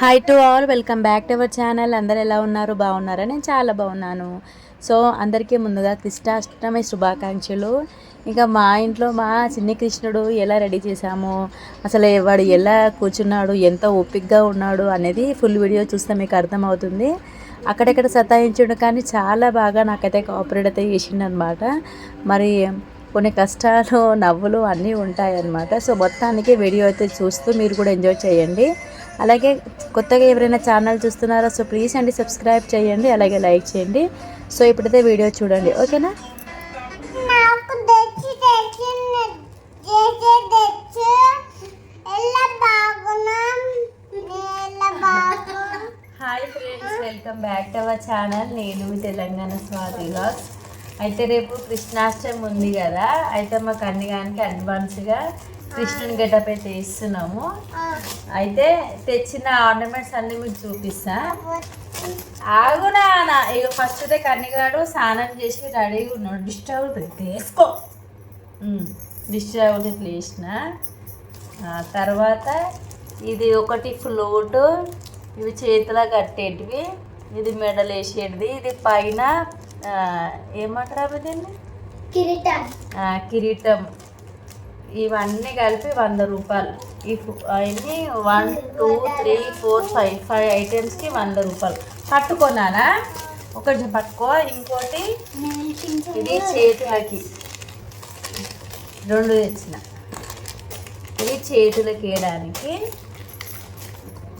Hi to all welcome back to our channel అందరు ఎలా ఉన్నారు? బాగున్నారా? నేను చాలా బాగున్నాను. సో అందరికీ ముందుగా కృష్ణాష్టమి శుభాకాంక్షలు. ఇంకా మా ఇంట్లో మా చిన్ని కృష్ణుడు ఎలా రెడీ చేశాము? అసలు వాడు ఎలా కూర్చున్నాడు? ఎంత ఓపిక్గా ఉన్నాడు? అనేది ఫుల్ వీడియో చూస్తే మీకు అర్థమవుతుంది. అక్కడెక్కడ సతాయించడు కానీ చాలా బాగా నాకైతే కోఆపరేట్ అయితే చేసిండనమాట మరి కొన్ని కష్టాలు నవ్వులు అన్నీ ఉంటాయన్నమాట. సో మొత్తానికి వీడియో అయితే చూస్తూ మీరు కూడా ఎంజాయ్ చేయండి. అలాగే కొత్తగా ఎవరైనా ఛానల్ చూస్తున్నారా సో ప్లీజ్ అండి సబ్స్క్రైబ్ చేయండి. అలాగే లైక్ చేయండి. సో ఇప్పుడైతే వీడియో చూడండి. ఓకేనా? Hi friends welcome back to our channel నేను తెలంగాణ స్వాతి అయితే రేపు కృష్ణాష్టమి ఉంది కదా అయితే మా కన్యగానికి అడ్వాన్స్గా కృష్ణుని గెటప్ అయితే ఇస్తున్నాము అయితే తెచ్చిన ఆర్నమెంట్స్ అన్ని మీకు చూపిస్తా. ఆగునా ఇక ఫస్ట్ అయితే కన్నిగాడు స్నానం చేసి రెడీగా ఉన్నాడు. డిస్టర్బ్ అవుతుంది వేసుకో. డిస్టర్బ్ అవుతుంది వేసిన తర్వాత ఇది ఒకటి ఫ్లూటు ఇవి చేతిలో కట్టేటివి ఇది మెడలు వేసేటిది ఇది పైన ఏమంటారు దీన్ని కిరీటం. కిరీటం. ఇవన్నీ కలిపి వంద రూపాయలు. ఈ అవన్నీ one two three four five five ఐటమ్స్కి వంద రూపాయలు. పట్టుకున్నానా? ఒకటి పట్టుకో. ఇంకోటి ఇది చేతులకి. రెండు తెచ్చిన. ఇది చేతులకి వేయడానికి.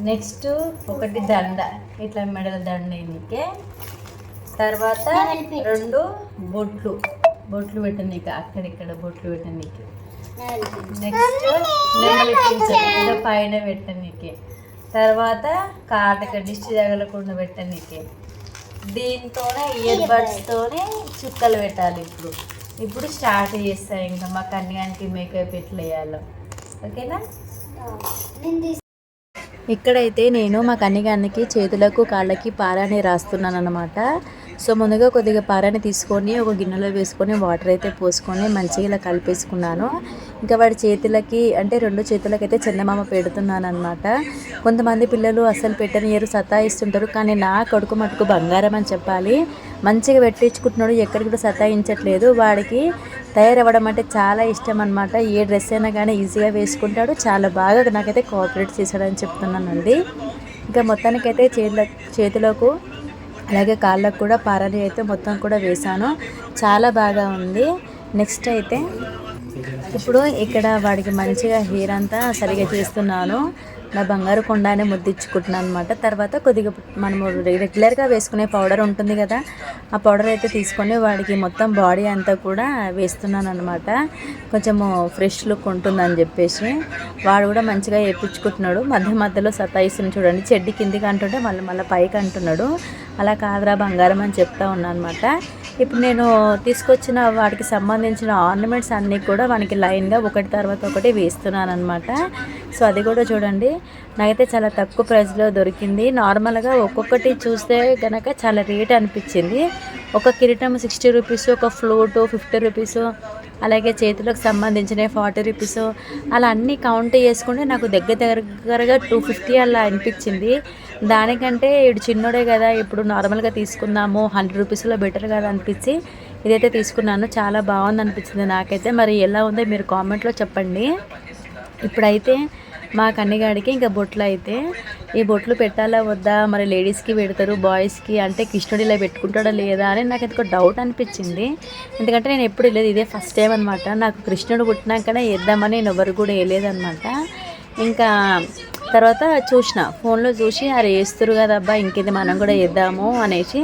నెక్స్ట్ ఒకటి దండ. ఇట్లా మెడల దండ ఇన్నికే తర్వాత రెండు బొట్లు. బొట్లు పెట్టనీకి అక్కడిక్కడ బొట్లు పెట్టనీకి నెక్స్ట్ నెమలి ఏదో పైన పెట్టనీకి తర్వాత కాటక దిష్టి తగలకుండా పెట్టనీకి దీంతోనే ఇయర్ బడ్స్తోనే చుక్కలు పెట్టాలి ఇప్పుడు. ఇప్పుడు స్టార్ట్ చేస్తాయి ఇంకా మా కన్యానికి మేకప్ ఎట్లా వేయాలో ఓకేనా? ఇక్కడైతే నేను మా కన్నిగానికి చేతులకు కాళ్ళకి పారాని రాస్తున్నాను అనమాట సో ముందుగా కొద్దిగా పారాన్ని తీసుకొని ఒక గిన్నెలో వేసుకొని వాటర్ అయితే పోసుకొని మంచిగా ఇలా కలిపేసుకున్నాను. ఇంకా వాడి చేతులకి అంటే రెండు చేతులకి అయితే చందమామ పెడుతున్నాను అనమాట కొంతమంది పిల్లలు అసలు పెట్టనియరు సతాయిస్తుంటారు. కానీ నా కొడుకు మటుకు బంగారం అని చెప్పాలి. మంచిగా పెట్టించుకుంటున్నాడు ఎక్కడికి కూడా సతాయించట్లేదు. వాడికి తయారవ్వడం అంటే చాలా ఇష్టం అనమాట ఏ డ్రెస్ అయినా కానీ ఈజీగా వేసుకుంటాడు. చాలా బాగా నాకైతే కోఆపరేట్ చేశాడని చెప్తున్నానండి. ఇంకా మొత్తానికైతే చేతుల చేతులకు అలాగే కాళ్ళకు కూడా పారని అయితే మొత్తం కూడా వేశాను. చాలా బాగా ఉంది. నెక్స్ట్ అయితే ఇప్పుడు ఇక్కడ వాడికి మంచిగా హెయిర్ అంతా సరిగా చేస్తున్నాను. నా బంగారు కొండానే ముద్దిచ్చుకుంటున్నాను అనమాట తర్వాత కొద్దిగా మనము రెగ్యులర్గా వేసుకునే పౌడర్ ఉంటుంది కదా ఆ పౌడర్ అయితే తీసుకొని వాడికి మొత్తం బాడీ అంతా కూడా వేస్తున్నాను అనమాట కొంచెము ఫ్రెష్ లుక్ ఉంటుందని చెప్పేసి. వాడు కూడా మంచిగా వేయించుకుంటున్నాడు మధ్య మధ్యలో సతాయిస్తుంది చూడండి చెడ్డి కిందికి అంటుంటే మళ్ళీ మళ్ళీ పైకి అంటున్నాడు. అలా కాదురా బంగారం అని చెప్తా ఉన్నాను అనమాట ఇప్పుడు నేను తీసుకొచ్చిన వాటికి సంబంధించిన ఆర్నమెంట్స్ అన్నీ కూడా వానికి లైన్గా ఒకటి తర్వాత ఒకటి వేస్తున్నాను అనమాట సో అది కూడా చూడండి. నాకైతే చాలా తక్కువ ప్రైస్లో దొరికింది. నార్మల్గా ఒక్కొక్కటి చూస్తే కనుక చాలా రేట్ అనిపించింది. ఒక కిరీటం సిక్స్టీ రూపీస్ ఒక ఫ్లూట్ ఫిఫ్టీ రూపీస్ అలాగే చేతులకు సంబంధించిన ఫార్టీ రూపీస్ అలా అన్నీ కౌంట్ చేసుకుంటే నాకు దగ్గర దగ్గరగా టూ ఫిఫ్టీ అలా అనిపించింది. దానికంటే ఇడు చిన్నోడే కదా ఇప్పుడు నార్మల్గా తీసుకుందాము హండ్రెడ్ రూపీస్లో బెటర్ కదా అనిపించి ఇదైతే తీసుకున్నాను. చాలా బాగుంది అనిపించింది నాకైతే. మరి ఎలా ఉందో మీరు కామెంట్లో చెప్పండి. ఇప్పుడైతే మా కన్నిగాడికి ఇంకా బొట్లు అయితే. ఈ బొట్లు పెట్టాలా వద్దా? మరి లేడీస్కి పెడతారు బాయ్స్కి? అంటే కృష్ణుడు ఇలా పెట్టుకుంటాడా లేదా అని నాకు ఒక డౌట్ అనిపించింది. ఎందుకంటే నేను ఎప్పుడు వెళ్ళేది ఇదే ఫస్ట్ టైం అనమాట నాకు కృష్ణుడు పుట్టినాకనే వేద్దామని నేను ఎవరు కూడా వేయలేదనమాట ఇంకా తర్వాత చూసిన ఫోన్లో చూసి అరే వేస్తారు కదబ్బా అబ్బా ఇంకేది మనం కూడా వేద్దాము అనేసి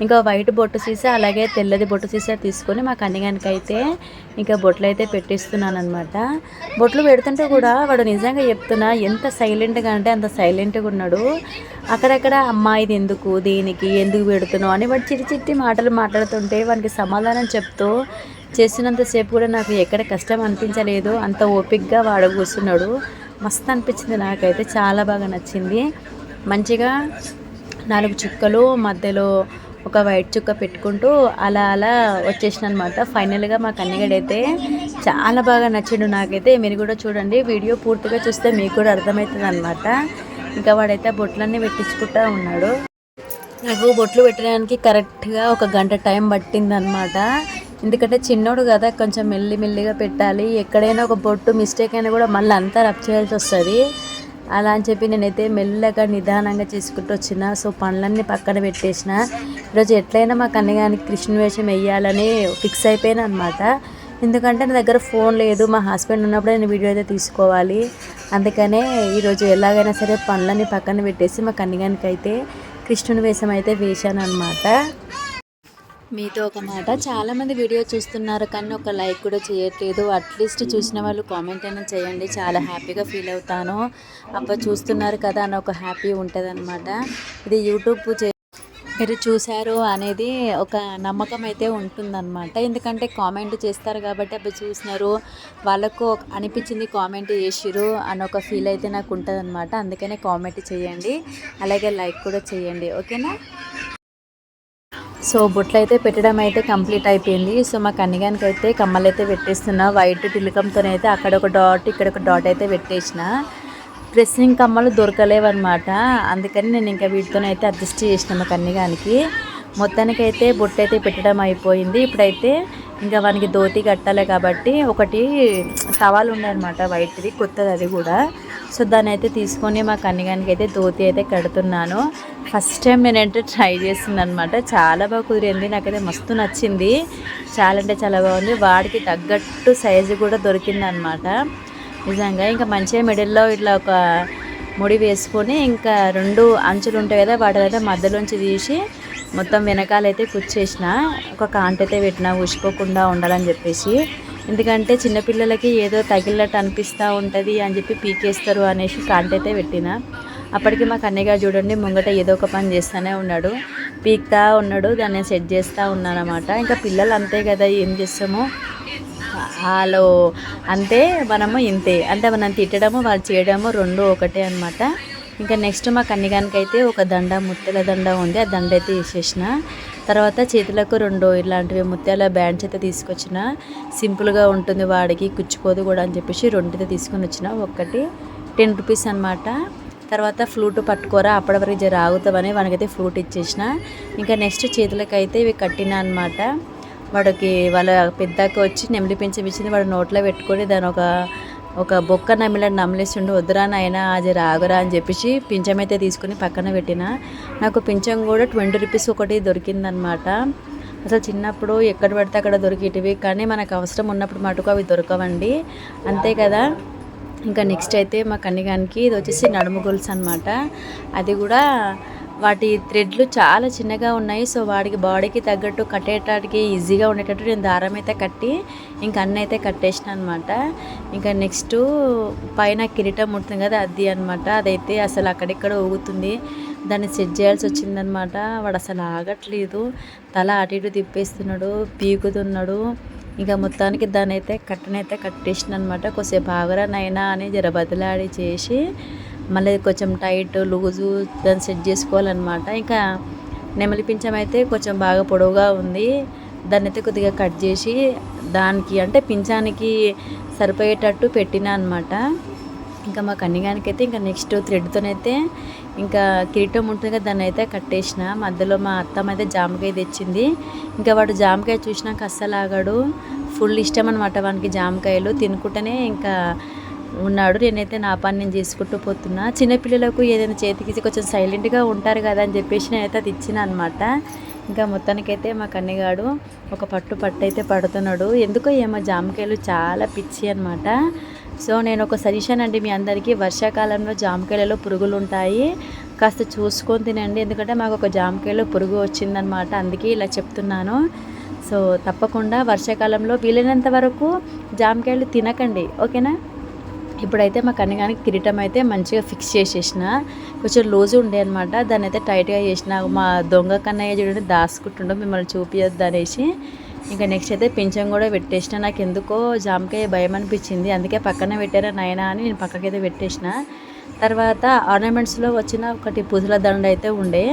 ఇంకా వైట్ బొట్టు సీసా అలాగే తెల్లది బొట్టు సీసా తీసుకొని మా కన్నిగానికి ఇంకా బొట్లు అయితే పెట్టిస్తున్నాను అనమాట బొట్లు పెడుతుంటే కూడా వాడు నిజంగా చెప్తున్నా ఎంత సైలెంట్గా అంటే అంత సైలెంట్గా ఉన్నాడు. అక్కడక్కడ అమ్మాయిది ఇది ఎందుకు? దీనికి ఎందుకు పెడుతున్నావు? అని వాడు చిట్టి చిట్టి మాటలు మాట్లాడుతుంటే వానికి సమాధానం చెప్తూ చేసినంతసేపు కూడా నాకు ఎక్కడ కష్టం అనిపించలేదు. అంత ఓపిక్గా వాడు కూర్చున్నాడు. మస్తు అనిపించింది నాకైతే చాలా బాగా నచ్చింది. మంచిగా నాలుగు చుక్కలు మధ్యలో ఒక వైట్ చుక్క పెట్టుకుంటూ అలా అలా వచ్చేసిన అనమాట ఫైనల్గా మా కన్నగడైతే చాలా బాగా నచ్చిండు నాకైతే. మీరు కూడా చూడండి వీడియో పూర్తిగా చూస్తే మీకు కూడా అర్థమవుతుంది అనమాట ఇంకా వాడైతే ఆ బొట్లన్నీ పెట్టించుకుంటా ఉన్నాడు. నాకు బొట్లు పెట్టడానికి కరెక్ట్గా ఒక గంట టైం పట్టిందనమాట. ఎందుకంటే చిన్నోడు కదా కొంచెం మెల్లి మెల్లిగా పెట్టాలి. ఎక్కడైనా ఒక బొట్టు మిస్టేక్ అయినా కూడా మళ్ళీ అంతా రబ్ చేయాల్సి వస్తుంది. అలా అని చెప్పి నేనైతే మెల్లగా నిదానంగా చేసుకుంటూ వచ్చిన. సో పనులన్నీ పక్కన పెట్టేసిన. ఈరోజు ఎట్లయినా మా కన్నగానికి కృష్ణ వేషం వేయాలని ఫిక్స్ అయిపోయాను అనమాట ఎందుకంటే నా దగ్గర ఫోన్ లేదు. మా హస్బెండ్ ఉన్నప్పుడే నేను వీడియో అయితే తీసుకోవాలి. అందుకనే ఈరోజు ఎలాగైనా సరే పనులన్నీ పక్కన పెట్టేసి మా కన్యగానికి అయితే కృష్ణుని వేషం అయితే వేశాను అనమాట మీతో ఒక మాట. చాలామంది వీడియో చూస్తున్నారు కానీ ఒక లైక్ కూడా చేయట్లేదు. అట్లీస్ట్ చూసిన వాళ్ళు కామెంట్ అయినా చేయండి. చాలా హ్యాపీగా ఫీల్ అవుతాను. అప్ప చూస్తున్నారు కదా అని ఒక హ్యాపీ ఉంటుంది అనమాట ఇది యూట్యూబ్ చే మీరు చూశారు అనేది ఒక నమ్మకం అయితే ఉంటుందన్నమాట. ఎందుకంటే కామెంట్ చేస్తారు కాబట్టి అప్పుడు చూసినారు. వాళ్ళకు అనిపించింది కామెంట్ చేసిరు అని ఒక ఫీల్ అయితే నాకు ఉంటుంది అనమాట అందుకనే కామెంట్ చేయండి. అలాగే లైక్ కూడా చేయండి. ఓకేనా? సో బొట్లు అయితే పెట్టడం అయితే కంప్లీట్ అయిపోయింది. సో మా కన్నిగానికి అయితే కమ్మలు అయితే పెట్టేస్తున్నా. వైట్ టిలకంతో అయితే అక్కడ ఒక డాట్ ఇక్కడ ఒక డాట్ అయితే పెట్టేసిన. డ్రెస్సింగ్ కమ్మలు దొరకలేవన్నమాట. అందుకని నేను ఇంకా వీటితోనైతే అడ్జస్ట్ చేసిన మా కన్నిగానికి. మొత్తానికి అయితే బొట్టు అయితే పెట్టడం అయిపోయింది. ఇప్పుడైతే ఇంకా వానికి ధోతి కట్టాలి కాబట్టి ఒకటి టవాల్ ఉండే అనమాట వైట్ది కొత్తది అది కూడా. సో దాన్ని అయితే తీసుకొని మా కన్నిగానికి అయితే ధోతి అయితే కడుతున్నాను. ఫస్ట్ టైం నేనంటే ట్రై చేస్తుందనమాట అనమాట చాలా బాగా కుదిరింది. నాకైతే మస్తు నచ్చింది. చాలా అంటే చాలా బాగుంది. వాడికి తగ్గట్టు సైజు కూడా దొరికిందనమాట. నిజంగా ఇంకా మంచిగా మిడిల్లో ఇట్లా ఒక ముడి వేసుకొని ఇంకా రెండు అంచులు ఉంటాయి కదా వాటినైతే మధ్యలోంచి తీసి మొత్తం వెనకాలైతే కుచ్చేసిన. ఒక కాంట అయితే పెట్టిన ఉసిపోకుండా ఉండాలని చెప్పేసి. ఎందుకంటే చిన్నపిల్లలకి ఏదో తగిలినట్టు అనిపిస్తూ ఉంటుంది అని చెప్పి పీకేస్తారు అనేసి కాంట్ అయితే పెట్టిన. అప్పటికి మా కన్నయ్య చూడండి ముంగట ఏదో ఒక పని చేస్తూనే ఉన్నాడు. పీక్తా ఉన్నాడు దాన్ని సెట్ చేస్తూ ఉన్నానమాట అనమాట ఇంకా పిల్లలు అంతే కదా ఏం చేస్తామో? వాళ్ళు అంతే మనము ఇంతే. అంటే మనం తిట్టడము వాళ్ళు చేయడము రెండు ఒకటే అనమాట ఇంకా నెక్స్ట్ మా కన్నిగానికి అయితే ఒక దండ ముత్యాల దండ ఉంది. ఆ దండ అయితే వేసేసిన. తర్వాత చేతులకు రెండు ఇలాంటివి ముత్యాల బ్యాండ్స్ అయితే తీసుకొచ్చిన సింపుల్గా ఉంటుంది వాడికి కుచ్చిపోదు కూడా అని చెప్పేసి రెండు అయితే తీసుకొని వచ్చిన. ఒక్కటి టెన్ రూపీస్ అనమాట తర్వాత ఫ్లూట్ పట్టుకోరా అప్పటి వరకు జర ఆగుతామని వానికైతే ఫ్లూట్ ఇచ్చేసిన. ఇంకా నెక్స్ట్ చేతులకైతే ఇవి కట్టిన అనమాట వాడికి వాళ్ళ పెద్దాక వచ్చి నెమిలి పెంచం వాడు నోట్లో పెట్టుకొని దాని ఒక ఒక బొక్క నమిల నమిలేస్తుండే వద్దురా నాయనా అది రాగురా అని చెప్పేసి పింఛం అయితే తీసుకుని పక్కన పెట్టిన. నాకు పింఛం కూడా ట్వంటీ రూపీస్ ఒకటి దొరికిందనమాట. అసలు చిన్నప్పుడు ఎక్కడ పడితే అక్కడ దొరికేటివి కానీ మనకు అవసరం ఉన్నప్పుడు మటుకు అవి దొరకవండి. అంతే కదా. ఇంకా నెక్స్ట్ అయితే మా కన్నిగానికి ఇది వచ్చేసి నడుము గొలుసు అనమాట అది కూడా వాటి థ్రెడ్లు చాలా చిన్నగా ఉన్నాయి. సో వాడికి బాడీకి తగ్గట్టు కట్టేటానికి ఈజీగా ఉండేటట్టు నేను దారం అయితే కట్టి ఇంకా అన్న అయితే కట్టేసిన అనమాట ఇంకా నెక్స్ట్ పైన కిరీటం ఉంటుంది కదా అది అనమాట అదైతే అసలు అక్కడిక్కడ ఊగుతుంది. దాన్ని సెట్ చేయాల్సి వచ్చిందనమాట వాడు అసలు ఆగట్లేదు. తల అటు ఇటు తిప్పేస్తున్నాడు పీకుతున్నాడు. ఇంకా మొత్తానికి దాని అయితే కట్టనైతే కట్టేసిన అనమాట కొద్దిసేపు ఆగరా నైనా అని జర బదిలాడి చేసి మళ్ళీ కొంచెం టైట్ లూజు దాన్ని సెట్ చేసుకోవాలన్నమాట. ఇంకా నెమలి పింఛం అయితే కొంచెం బాగా పొడవుగా ఉంది. దాన్ని అయితే కొద్దిగా కట్ చేసి దానికి అంటే పింఛానికి సరిపోయేటట్టు పెట్టిన అనమాట ఇంకా మా కన్నిగానికి అయితే ఇంకా నెక్స్ట్ థ్రెడ్తోనైతే ఇంకా కిరీటం ఉంటుంది కదా దాన్ని అయితే కట్టేసిన. మధ్యలో మా అత్తమ్మ అయితే జామకాయ తెచ్చింది. ఇంకా వాడు జామకాయ చూసినాక అస్సలు ఆగాడు. ఫుల్ ఇష్టం అనమాట వానికి జామకాయలు. తినుకుంటేనే ఇంకా ఉన్నాడు. నేనైతే నా పని నేను చేసుకుంటూ పోతున్నా. చిన్నపిల్లలకు ఏదైనా చేతికి కొంచెం సైలెంట్గా ఉంటారు కదా అని చెప్పేసి నేనైతే అది ఇచ్చిన అనమాట ఇంకా మొత్తానికైతే మా కన్నెగాడు ఒక పట్టు పట్టు అయితే పడుతున్నాడు. ఎందుకో ఏమో జామకాయలు చాలా పిచ్చి అనమాట సో నేను ఒక సజెషన్ అండి మీ అందరికీ. వర్షాకాలంలో జామకాయలలో పురుగులు ఉంటాయి. కాస్త చూసుకొని తినండి. ఎందుకంటే మాకు ఒక జామకాయలో పురుగు వచ్చిందనమాట అందుకే ఇలా చెప్తున్నాను. సో తప్పకుండా వర్షాకాలంలో వీలైనంత వరకు జామకాయలు తినకండి. ఓకేనా? ఇప్పుడైతే మా కన్యగానికి కిరీటం అయితే మంచిగా ఫిక్స్ చేసేసిన. కొంచెం లూజ్ ఉండే అనమాట దాన్ని అయితే టైట్గా చేసిన. మా దొంగ కన్నయ్య చూడండి దాసుకుంటుండో మిమ్మల్ని చూపించద్దు అనేసి ఇంకా నెక్స్ట్ అయితే పింఛం కూడా పెట్టేసిన. నాకు ఎందుకో జామకాయ భయం అనిపించింది. అందుకే పక్కన పెట్టారా నాయనా అని నేను పక్కకైతే పెట్టేసిన. తర్వాత ఆర్నమెంట్స్లో వచ్చిన ఒకటి పుజుల దండ అయితే ఉండే.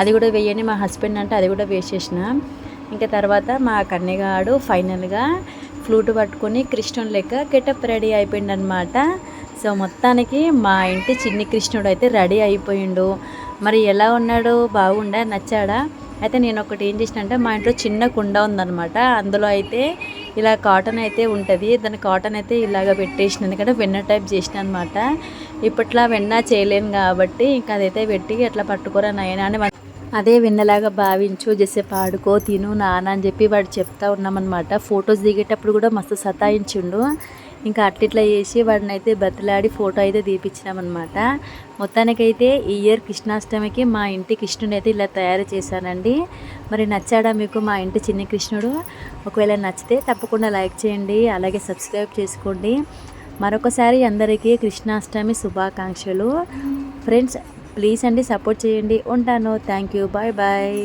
అది కూడా వేయని మా హస్బెండ్ అంటే అది కూడా వేసేసిన. ఇంకా తర్వాత మా కన్నెగాడు ఫైనల్గా ఫ్లూట్ పట్టుకొని కృష్ణుడు లెక్క గెటప్ రెడీ అయిపోయింది అనమాట సో మొత్తానికి మా ఇంటి చిన్ని కృష్ణుడు అయితే రెడీ అయిపోయిండు. మరి ఎలా ఉన్నాడు? బాగుండా? నచ్చాడా? అయితే నేను ఒకటి ఏం చేసిన అంటే మా ఇంట్లో చిన్న కుండ ఉందన్నమాట. అందులో అయితే ఇలా కాటన్ అయితే ఉంటుంది. దాని కాటన్ అయితే ఇలాగ పెట్టేసిన ఎందుకంటే వెన్న టైప్ చేసిన అనమాట ఇప్పట్లో వెన్న చేయలేను కాబట్టి ఇంకా అదైతే పెట్టి అట్లా పట్టుకోరా నాయన అని అదే వెన్నలాగా భావించు చేసే పాడుకో తిను నాన్న అని చెప్పి వాడు చెప్తా ఉన్నామన్నమాట. ఫొటోస్ దిగేటప్పుడు కూడా మస్తు సతాయించిండు. ఇంకా అట్లిట్లా చేసి వాడిని అయితే బతిలాడి ఫోటో అయితే తీపించినామన్నమాట మొత్తానికైతే ఈ ఇయర్ కృష్ణాష్టమికి మా ఇంటి కృష్ణుడి అయితే ఇలా తయారు చేశానండి. మరి నచ్చాడా మీకు మా ఇంటి చిన్ని కృష్ణుడు? ఒకవేళ నచ్చితే తప్పకుండా లైక్ చేయండి అలాగే సబ్స్క్రైబ్ చేసుకోండి. మరొకసారి అందరికీ కృష్ణాష్టమి శుభాకాంక్షలు. ఫ్రెండ్స్ ప్లీజ్ అండి సపోర్ట్ చేయండి. ఉంటాను. Thank you. Bye bye.